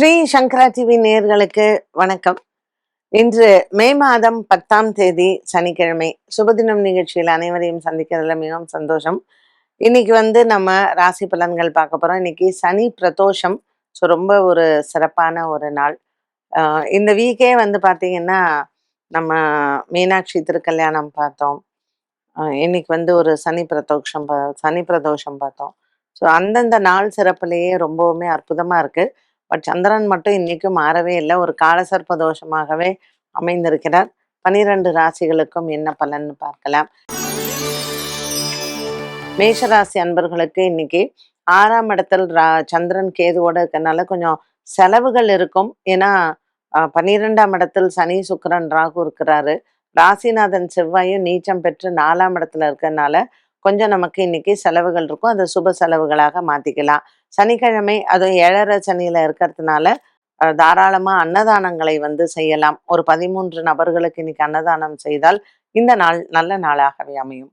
ஸ்ரீ சங்கரா TV நேர்களுக்கு வணக்கம். இன்று மே மாதம் பத்தாம் தேதி சனிக்கிழமை சுபதினம் நிகழ்ச்சியில் அனைவரையும் சந்திக்கிறதுல மிகவும் சந்தோஷம். இன்னைக்கு வந்து நம்ம ராசி பலன்கள் பார்க்க போறோம். இன்னைக்கு சனி பிரதோஷம். ஸோ ரொம்ப ஒரு சிறப்பான ஒரு நாள். ஆஹ் இந்த வீக்கே வந்து பார்த்தீங்கன்னா நம்ம மீனாட்சி திருக்கல்யாணம் பார்த்தோம். இன்னைக்கு வந்து ஒரு சனி பிரதோஷம் பா- சனி பிரதோஷம் பார்த்தோம். ஸோ அந்தந்த நாள் சிறப்புலேயே ரொம்பவுமே அற்புதமாக இருக்கு. பட் சந்திரன் மட்டும் இன்னைக்கும் மாறவே இல்லை. ஒரு காலசர்ப்ப தோஷமாகவே அமைந்திருக்கிறார். பனிரெண்டு ராசிகளுக்கும் என்ன பலன்னு பார்க்கலாம். மேஷராசி அன்பர்களுக்கு இன்னைக்கு ஆறாம் இடத்தில் ரா சந்திரன் கேதுவோட இருக்கறனால கொஞ்சம் செலவுகள் இருக்கும். ஏன்னா பன்னிரெண்டாம் இடத்தில் சனி சுக்கரன் ராகு இருக்கிறாரு. ராசிநாதன் செவ்வாயும் நீச்சம் பெற்று நாலாம் இடத்துல இருக்கறனால கொஞ்சம் நமக்கு இன்னைக்கு செலவுகள் இருக்கும். அதை சுப செலவுகளாக மாத்திக்கலாம். சனிக்கிழமை அதுவும் ஏழரை சனியில இருக்கிறதுனால தாராளமா அன்னதானங்களை வந்து செய்யலாம். ஒரு பதிமூன்று நபர்களுக்கு இன்னைக்கு அன்னதானம் செய்தால் இந்த நாள் நல்ல நாளாகவே அமையும்.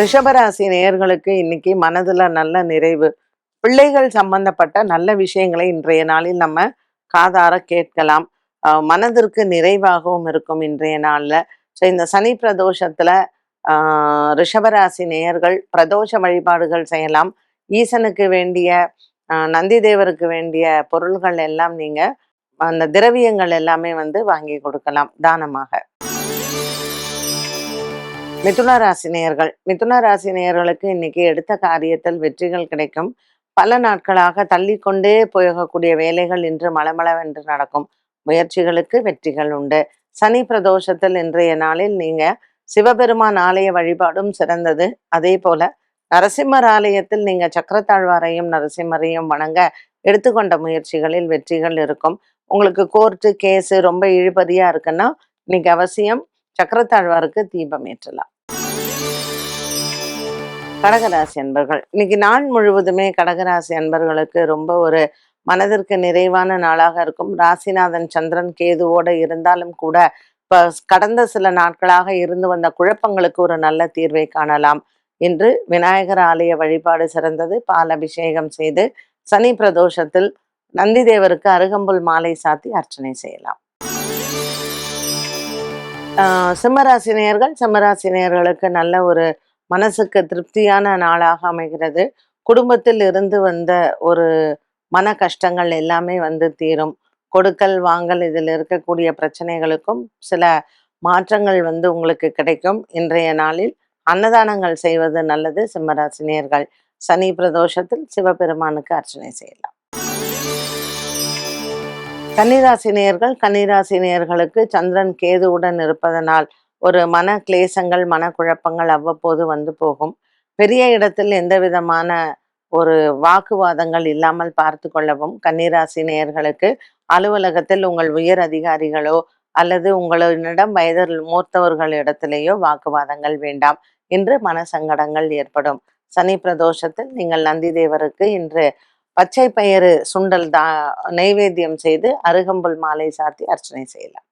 ரிஷபராசி நேயர்களுக்கு இன்னைக்கு மனதுல நல்ல நிறைவு. பிள்ளைகள் சம்பந்தப்பட்ட நல்ல விஷயங்களை இன்றைய நாளில் நம்ம காதார கேட்கலாம். மனதிற்கு நிறைவாகவும் இருக்கும் இன்றைய நாள்ல. ஸோ இந்த சனி பிரதோஷத்துல ரிஷபராசி நேயர்கள் பிரதோஷ வழிபாடுகள் செய்யலாம். ஈசனுக்கு வேண்டிய நந்தி தேவருக்கு வேண்டிய பொருள்கள் எல்லாம் நீங்க அந்த திரவியங்கள் எல்லாமே வந்து வாங்கி கொடுக்கலாம் தானமாக. மிதுன ராசி நேயர்கள் மிதுன ராசி நேயர்களுக்கு இன்னைக்கு எடுத்த காரியத்தில் வெற்றிகள் கிடைக்கும். பல நாட்களாக தள்ளிக்கொண்டே போகக்கூடிய வேலைகள் இன்று மளமளவென்று நடக்கும். முயற்சிகளுக்கு வெற்றிகள் உண்டு. சனி பிரதோஷத்தில் இன்றைய நாளில் நீங்க சிவபெருமான் ஆலய வழிபாடும் சிறந்தது. அதே போல நரசிம்மர் ஆலயத்தில் நீங்க சக்கரத்தாழ்வாரையும் நரசிம்மரையும் வணங்க எடுத்துக்கொண்ட முயற்சிகளில் வெற்றிகள் இருக்கும். உங்களுக்கு கோர்ட்டு கேஸு ரொம்ப இழுபதியா இருக்குன்னா இன்னைக்கு அவசியம் சக்கரத்தாழ்வாருக்கு தீபம் ஏற்றலாம். கடகராசி அன்பர்கள் இன்னைக்கு நாள் முழுவதுமே கடகராசி அன்பர்களுக்கு ரொம்ப ஒரு மனதிற்கு நிறைவான நாளாக இருக்கும். ராசிநாதன் சந்திரன் கேதுவோட இருந்தாலும் கூட இப்போ கடந்த சில நாட்களாக இருந்து வந்த குழப்பங்களுக்கு ஒரு நல்ல தீர்வை காணலாம். இன்று விநாயகர் ஆலய வழிபாடு சிறந்தது. பால் அபிஷேகம் செய்து சனி பிரதோஷத்தில் நந்தி தேவருக்கு அருகம்புல் மாலை சாத்தி அர்ச்சனை செய்யலாம். ஆஹ் சிம்மராசினியர்கள் சிம்மராசினியர்களுக்கு நல்ல ஒரு மனசுக்கு திருப்தியான நாளாக அமைகிறது. குடும்பத்தில் இருந்து வந்த ஒரு மன கஷ்டங்கள் எல்லாமே வந்து தீரும். கொடுக்கல் வாங்கல் இதில் இருக்கக்கூடிய பிரச்சனைகளுக்கும் சில மாற்றங்கள் வந்து உங்களுக்கு கிடைக்கும். இன்றைய நாளில் அன்னதானங்கள் செய்வது நல்லது. சிம்மராசினியர்கள் சனி பிரதோஷத்தில் சிவபெருமானுக்கு அர்ச்சனை செய்யலாம். கன்னிராசினியர்கள் கன்னிராசினியர்களுக்கு சந்திரன் கேதுவுடன் இருப்பதனால் ஒரு மன கிளேசங்கள் மனக்குழப்பங்கள் அவ்வப்போது வந்து போகும். பெரிய இடத்தில் எந்த விதமான ஒரு வாக்குவாதங்கள் இல்லாமல் பார்த்து கொள்ளவும் கன்னிராசி நேயர்களுக்கு அலுவலகத்தில் உங்கள் உயர் அதிகாரிகளோ அல்லது உங்களிடம் வயதில் மூத்தவர்களிடத்திலேயோ வாக்குவாதங்கள் வேண்டாம். என்று மனசங்கடங்கள் ஏற்படும். சனி பிரதோஷத்தில் நீங்கள் நந்தி தேவருக்கு இன்று பச்சை பயிறு சுண்டல் தா நைவேத்தியம் செய்து அருகம்புல் மாலை சாத்தி அர்ச்சனை செய்யலாம்.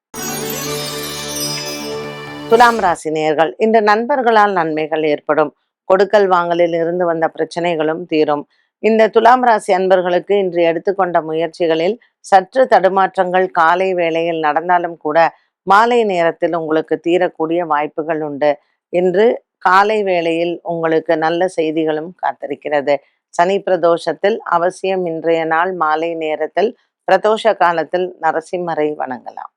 துலாம் ராசி நேர்கள் இன்று நண்பர்களால் நன்மைகள் ஏற்படும். கொடுக்கல் வாங்கலில் இருந்து வந்த பிரச்சனைகளும் தீரும். இந்த துலாம் ராசி அன்பர்களுக்கு இன்று எடுத்துக்கொண்ட முயற்சிகளில் சற்று தடுமாற்றங்கள் காலை வேளையில் நடந்தாலும் கூட மாலை நேரத்தில் உங்களுக்கு தீரக்கூடிய வாய்ப்புகள் உண்டு. இன்று காலை வேளையில் உங்களுக்கு நல்ல செய்திகளும் காத்திருக்கிறது. சனி பிரதோஷத்தில் அவசியம் இன்றைய நாள் மாலை நேரத்தில் பிரதோஷ காலத்தில் நரசிம்மரை வணங்கலாம்.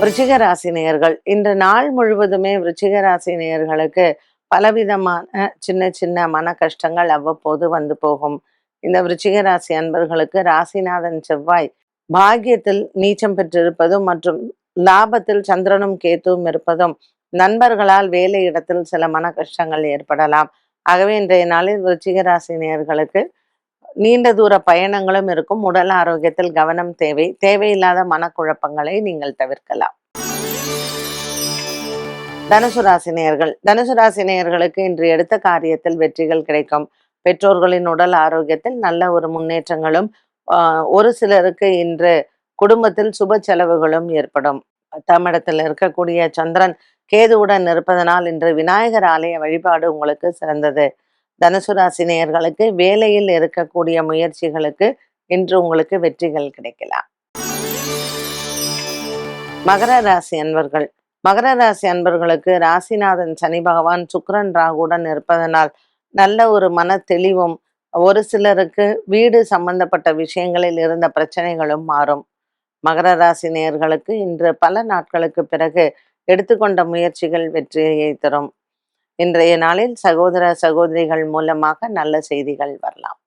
விருச்சிக ராசி நேயர்கள் இன்று நாள் முழுவதுமே விருச்சிக ராசி நேயர்களுக்கு பலவிதமான சின்ன சின்ன மன கஷ்டங்கள் அவ்வப்போது வந்து போகும். இந்த விருச்சிக ராசி அன்பர்களுக்கு ராசிநாதன் செவ்வாய் பாக்கியத்தில் நீச்சம் பெற்றிருப்பதும் மற்றும் லாபத்தில் சந்திரனும் கேத்துவும் இருப்பதும் நண்பர்களால் வேலை இடத்தில் சில மன கஷ்டங்கள் ஏற்படலாம். ஆகவே இன்றைய நாளில் விருச்சிக ராசி நேர்களுக்கு நீண்ட தூர பயணங்களும் இருக்கும். உடல் ஆரோக்கியத்தில் கவனம் தேவை. தேவையில்லாத மனக்குழப்பங்களை நீங்கள் தவிர்க்கலாம். தனுசு தனுசுராசினியர்களுக்கு தனுசு இன்று எடுத்த காரியத்தில் வெற்றிகள் கிடைக்கும். பெற்றோர்களின் உடல் ஆரோக்கியத்தில் நல்ல ஒரு முன்னேற்றங்களும் ஒரு சிலருக்கு இன்று குடும்பத்தில் சுப செலவுகளும் ஏற்படும். பத்தாம் இடத்தில் இருக்கக்கூடிய சந்திரன் கேதுவுடன் இருப்பதனால் இன்று விநாயகர் ஆலய வழிபாடு உங்களுக்கு சிறந்தது. தனுசு வேலையில் இருக்கக்கூடிய முயற்சிகளுக்கு இன்று உங்களுக்கு வெற்றிகள் கிடைக்கலாம். மகர ராசி அன்பர்கள் மகர ராசி அன்பர்களுக்கு ராசிநாதன் சனி பகவான் சுக்கரன் ராகுடன் இருப்பதனால் நல்ல ஒரு மன தெளிவும் ஒரு சிலருக்கு வீடு சம்பந்தப்பட்ட விஷயங்களில் இருந்த பிரச்சனைகளும் மாறும். மகர ராசி நேயர்களுக்கு இன்று பல நாட்களுக்கு பிறகு எடுத்துக்கொண்ட முயற்சிகள் வெற்றியை தரும். இன்றைய நாளில் சகோதர சகோதரிகள் மூலமாக நல்ல செய்திகள் வரலாம்.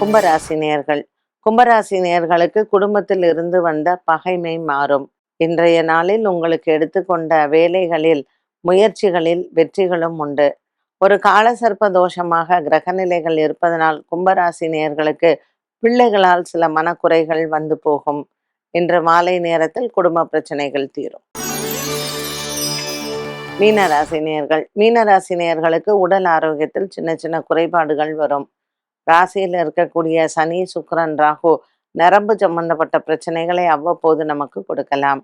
கும்பராசி நேயர்கள். கும்பராசி நேயர்களுக்கு குடும்பத்தில் இருந்து வந்த பகைமை மாறும். இன்றைய நாளில் உங்களுக்கு எடுத்துக்கொண்ட வேலைகளில் முயற்சிகளில் வெற்றிகளும் உண்டு. ஒரு காலசர்ப்ப தோஷமாக கிரகநிலைகள் இருப்பதனால் கும்பராசி நேர்களுக்கு பிள்ளைகளால் சில மனக்குறைகள் வந்து போகும். இன்று மாலை நேரத்தில் குடும்ப பிரச்சனைகள் தீரும். மீனராசி மீனராசினியர்களுக்கு மீனராசி உடல் ஆரோக்கியத்தில் சின்ன சின்ன குறைபாடுகள் வரும். ராசியில் இருக்கக்கூடிய சனி சுக்கரன் ராகு நரம்பு சம்பந்தப்பட்ட பிரச்சனைகளை அவ்வப்போது நமக்கு கொடுக்கலாம்.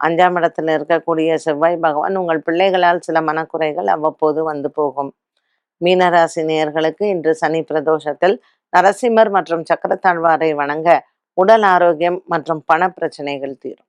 அஞ்சாம் இடத்துல இருக்கக்கூடிய செவ்வாய் பகவான் உங்கள் பிள்ளைகளால் சில மனக்குறைகள் அவ்வப்போது வந்து போகும். மீனராசி நேயர்களுக்கு இன்று சனி பிரதோஷத்தில் நரசிம்மர் மற்றும் சக்கரத்தாழ்வாரை வணங்க உடல் ஆரோக்கியம் மற்றும் பண பிரச்சனைகள் தீரும்.